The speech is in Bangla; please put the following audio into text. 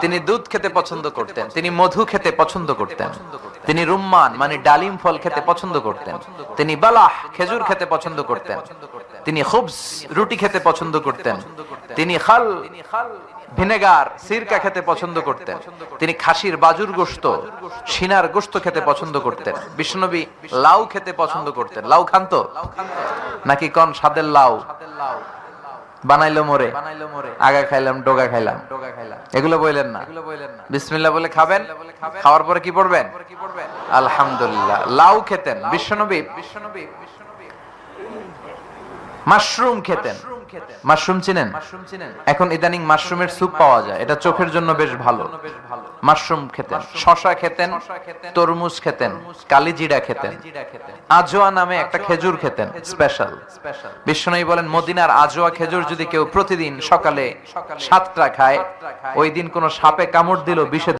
তিনি দুধ খেতে পছন্দ করতেন, তিনি মধু খেতে পছন্দ করতেন, তিনি রুম্মান মানে ডালিম ফল খেতে পছন্দ করতেন, তিনি বালাহ, খেজুর খেতে পছন্দ করতেন, তিনি খুবস, রুটি খেতে পছন্দ করতেন, তিনি খাল, ভিনেগার, সিরকা খেতে পছন্দ করতেন, তিনি খাসির বাজুর গোস্ত সিনার গোস্ত খেতে পছন্দ করতেন বিষ্ণবী লাউ খেতে পছন্দ করতেন। লাউ খান তো? নাকি কন সাদের লাউ? বানাইলো মোরে আগা খাইলাম ডোগা খাইলাম। এগুলো বললেন না? বিসমিল্লাহ বলে খাবেন? খাওয়ার পরে কি পড়বেন? আলহামদুলিল্লাহ। লাউ খেতেন বিশ্বনবী। বিশ্বনবী। মাশরুম খেতেন। মাশরুম চিনেন? এখন ইদানিং মাশরুমের স্যুপ পাওয়া যায়। এটা চোখের জন্য বেশ ভালো। মাশরুম খেতেন। শশা খেতেন তরমুজ খেতেন কালিজিরা খেতেন। আজোয়া নামে একটা খেজুর খেতেন স্পেশাল। বিশ্বনবী বলেন মদিনার আজোয়া খেজুর যদি কেউ প্রতিদিন সকালে সাতটা খায় ওই দিন কোন সাপে কামড় দিল বিষে